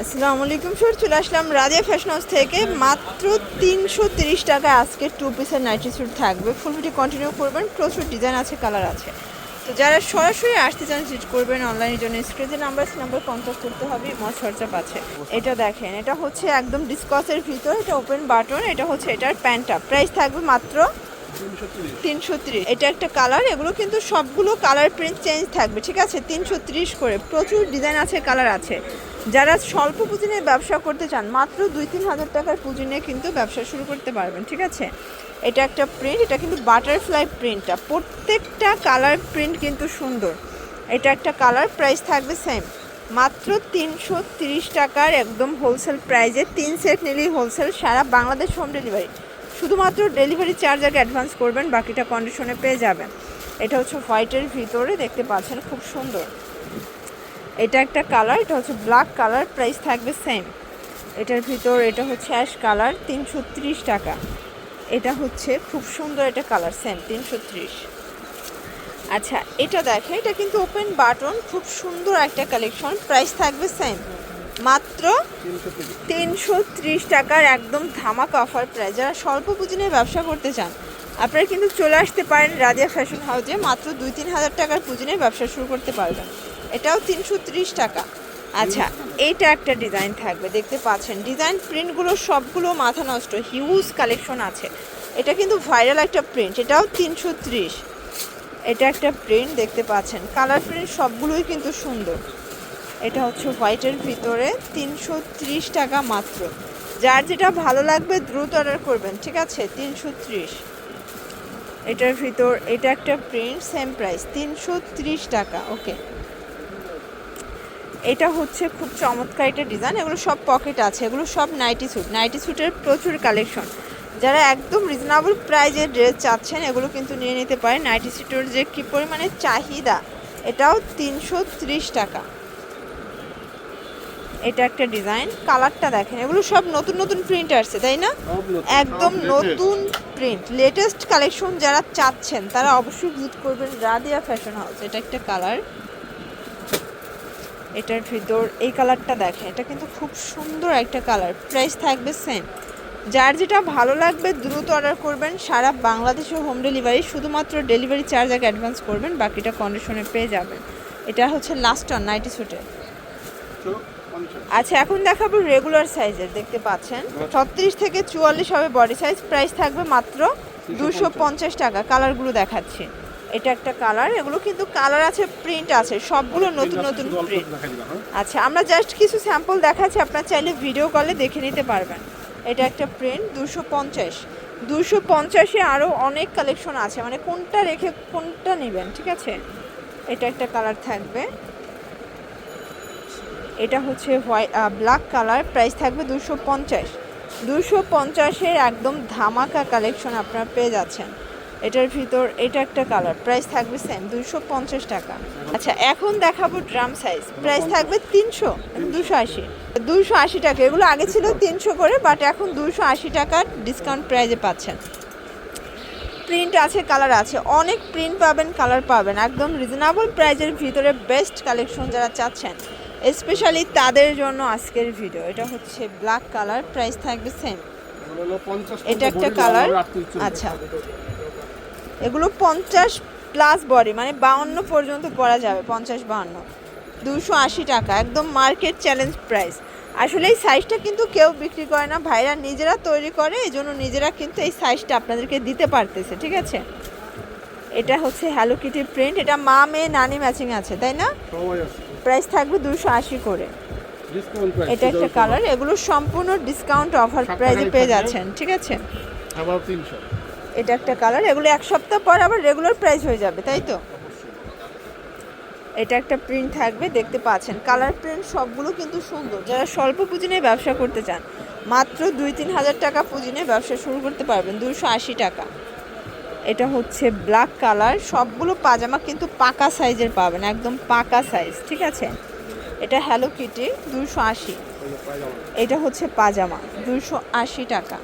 আসসালামু আলাইকুম, স্যার। চলে আসলাম রাজিয়া ফ্যাশন হাউস থেকে। মাত্র তিনশো তিরিশ টাকায় আজকে টু পিসের নাইটি স্যুট থাকবে। ফুল ভিডিও কন্টিনিউ করবেন। প্রচুর ডিজাইন আছে কালার আছে। তো যারা সরাসরি আসতে চান ভিজিট করবেন অনলাইনের জন্য। স্ক্রিনে নাম্বার নাম্বার কন্ট্যাক্ট করতে হবে। মত হোয়াটসঅ্যাপ আছে। এটা দেখেন, এটা হচ্ছে একদম ডিসকসের ভিতর। এটা ওপেন বাটন এটা হচ্ছে এটার প্যান্টটা প্রাইস থাকবে মাত্র তিনশো ত্রিশ। এটা একটা কালার এগুলো কিন্তু সবগুলো কালার প্রিন্ট চেঞ্জ থাকবে। ঠিক আছে? তিনশো ত্রিশ করে। প্রচুর ডিজাইন আছে কালার আছে। যারা স্বল্প পুঁজি নিয়ে ব্যবসা করতে চান, মাত্র দুই তিন হাজার টাকার পুঁজি নিয়ে কিন্তু ব্যবসা শুরু করতে পারবেন, ঠিক আছে? এটা একটা প্রিন্ট এটা কিন্তু বাটারফ্লাই প্রিন্টটা প্রত্যেকটা কালার প্রিন্ট কিন্তু সুন্দর। এটা একটা কালার প্রাইস থাকবে সেম মাত্র তিনশো তিরিশ টাকার একদম হোলসেল প্রাইজে তিন সেট নিলেই হোলসেল সারা বাংলাদেশ হোম ডেলিভারি শুধুমাত্র ডেলিভারি চার্জ আগে অ্যাডভান্স করবেন, বাকিটা কন্ডিশনে পেয়ে যাবেন। এটা হচ্ছে হোয়াইটের ভিতরে, দেখতে পাচ্ছেন, খুব সুন্দর। এটা একটা কালার এটা হচ্ছে ব্ল্যাক কালার প্রাইস থাকবে সেম এটার ভিতর এটা হচ্ছে অ্যাশ কালার তিনশো ত্রিশ টাকা। এটা হচ্ছে খুব সুন্দর একটা কালার সেম তিনশো ত্রিশ। আচ্ছা এটা দেখে, এটা কিন্তু ওপেন বাটন খুব সুন্দর একটা কালেকশন প্রাইস থাকবে সেম মাত্র তিনশো ত্রিশ টাকার একদম ধামাকা অফার প্রাইস যারা স্বল্প পুঁজি নিয়ে ব্যবসা করতে চান আপনারা কিন্তু চলে আসতে পারেন রাজিয়া ফ্যাশন হাউসে মাত্র দুই তিন হাজার টাকার পুঁজি নিয়ে ব্যবসা শুরু করতে পারবেন। এটাও তিনশো ত্রিশ টাকা। আচ্ছা এইটা একটা ডিজাইন থাকবে, দেখতে পাচ্ছেন। ডিজাইন প্রিন্টগুলো সবগুলো মাথা নষ্ট হিউজ কালেকশন আছে। এটা কিন্তু ভাইরাল একটা প্রিন্ট এটাও তিনশো ত্রিশ। এটা একটা প্রিন্ট দেখতে পাচ্ছেন। কালার প্রিন্ট সবগুলোই কিন্তু সুন্দর। এটা হচ্ছে হোয়াইটের ভিতরে, তিনশো ত্রিশ টাকা মাত্র। যার যেটা ভালো লাগবে দ্রুত অর্ডার করবেন, ঠিক আছে? তিনশো ত্রিশ। এটার ভিতর, এটা একটা প্রিন্ট সেম প্রাইস তিনশো ত্রিশ টাকা ওকে এটা হচ্ছে খুব চমৎকার একটা ডিজাইন এগুলো সব পকেট আছে, এগুলো সব নাইটি স্যুট নাইটি স্যুটের প্রচুর কালেকশন যারা একদম রিজনেবল প্রাইজের ড্রেস চাচ্ছেন, এগুলো কিন্তু নিয়ে নিতে পারেন। নাইটি স্যুটের যে কী পরিমাণে চাহিদা, এটাও তিনশো ত্রিশ টাকা। এটা একটা ডিজাইন কালারটা দেখেন এগুলো সব নতুন নতুন প্রিন্ট আসছে তাই না? একদম নতুন প্রিন্ট লেটেস্ট কালেকশন যারা চাচ্ছেন তারা অবশ্যই ভিজিট করবেন রাদিয়া ফ্যাশন হাউস এটা একটা কালার এটার ভিতর এই কালারটা দেখেন এটা কিন্তু খুব সুন্দর একটা কালার প্রাইস থাকবে সেম যার যেটা ভালো লাগবে দ্রুত অর্ডার করবেন। সারা বাংলাদেশে হোম ডেলিভারি শুধুমাত্র ডেলিভারি চার্জ আগে অ্যাডভান্স করবেন বাকিটা কন্ডিশনে পেয়ে যাবেন। এটা হচ্ছে লাস্ট অন নাইটি স্যুটের আচ্ছা এখন দেখাবো রেগুলার সাইজের দেখতে পাচ্ছেন। ছত্রিশ থেকে চুয়াল্লিশ হবে বডি সাইজ প্রাইস থাকবে মাত্র দুশো পঞ্চাশ টাকা। কালারগুলো দেখাচ্ছি। এটা একটা কালার এগুলো কিন্তু কালার আছে প্রিন্ট আছে সবগুলো নতুন নতুন প্রিন্ট আচ্ছা আমরা জাস্ট কিছু স্যাম্পল দেখাচ্ছি আপনার চাইলে ভিডিও কলে দেখে নিতে পারবেন। এটা একটা প্রিন্ট দুশো পঞ্চাশ। দুশো পঞ্চাশে আরও অনেক কালেকশন আছে মানে কোনটা রেখে কোনটা নেবেন ঠিক আছে? এটা একটা কালার থাকবে। এটা হচ্ছে হোয়াইট ব্ল্যাক কালার প্রাইস থাকবে দুশো পঞ্চাশ। দুশো পঞ্চাশের একদম ধামাকা কালেকশন আপনারা পেয়ে যাচ্ছেন। এটার ভিতর, এটা একটা কালার প্রাইস থাকবে সেম দুশো পঞ্চাশ টাকা। আচ্ছা এখন দেখাবো ড্রাম সাইজ প্রাইস থাকবে তিনশো দুশো আশি। দুশো আশি টাকা, এগুলো আগে ছিল তিনশো করে বাট এখন দুশো আশি টাকার ডিসকাউন্ট প্রাইজে পাচ্ছেন। প্রিন্ট আছে কালার আছে, অনেক প্রিন্ট পাবেন কালার পাবেন, একদম রিজনেবল প্রাইজের ভিতরে বেস্ট কালেকশন যারা চাচ্ছেন। স্পেশালি তাদের জন্য আজকের ভিডিও এটা হচ্ছে ব্ল্যাক কালার প্রাইস থাকবে সেম এটা একটা কালার আচ্ছা। এগুলো পঞ্চাশ প্লাস বডি মানে বাউন্ন পর্যন্ত পরা যাবে, পঞ্চাশ বাউন্ন। দুশো আশি টাকা, একদম মার্কেট চ্যালেঞ্জ প্রাইস আসলে এই সাইজটা কিন্তু কেউ বিক্রি করে না। ভাইরা নিজেরা তৈরি করে এই জন্য নিজেরা কিন্তু এই সাইজটা আপনাদেরকে দিতে পারতেছে, ঠিক আছে? এটা হচ্ছে হ্যালো কিটি প্রিন্ট এটা মা মেয়ে নানি ম্যাচিং আছে, তাই না? প্রাইস থাকবে দুশো আশি করে। এটা একটা কালার এগুলো সম্পূর্ণ ডিসকাউন্ট অফার প্রাইসে পেয়ে যাচ্ছেন ঠিক আছে? এটা একটা কালার এগুলো এক সপ্তাহ পর আবার রেগুলার প্রাইস হয়ে যাবে তাই তো? এটা একটা প্রিন্ট থাকবে দেখতে পাচ্ছেন। কালার প্রিন্ট সবগুলো কিন্তু সুন্দর। যারা স্বল্প পুঁজি নিয়ে ব্যবসা করতে চান মাত্র দুই তিন হাজার টাকা পুঁজি নিয়ে ব্যবসা শুরু করতে পারবেন দুশো আশি টাকা। এটা হচ্ছে ব্ল্যাক কালার সবগুলো পাজামা কিন্তু পাকা সাইজের পাবেন একদম পাকা সাইজ ঠিক আছে? এটা হ্যালো কিটি দুশো আশি। এটা হচ্ছে পাজামা দুশো আশি টাকা।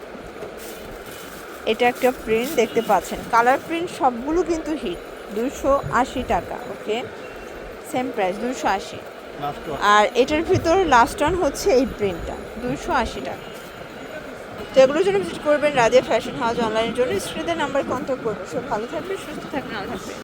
এটা একটা প্রিন্ট দেখতে পাচ্ছেন। কালার প্রিন্ট সবগুলো কিন্তু হিট দুশো আশি টাকা ওকে? সেম প্রাইস দুশো আশি। আর এটার ভিতর লাস্ট অন হচ্ছে এই প্রিন্টটা দুশো আশি টাকা। এগুলোর জন্য ভিজিট করবেন রাজিয়া ফ্যাশন হাউস অনলাইনের জন্য। স্ত্রীদের নাম্বার কন্ট্যাক্ট করবেন। সব ভালো থাকবে সুস্থ থাকবেন হাফেজ।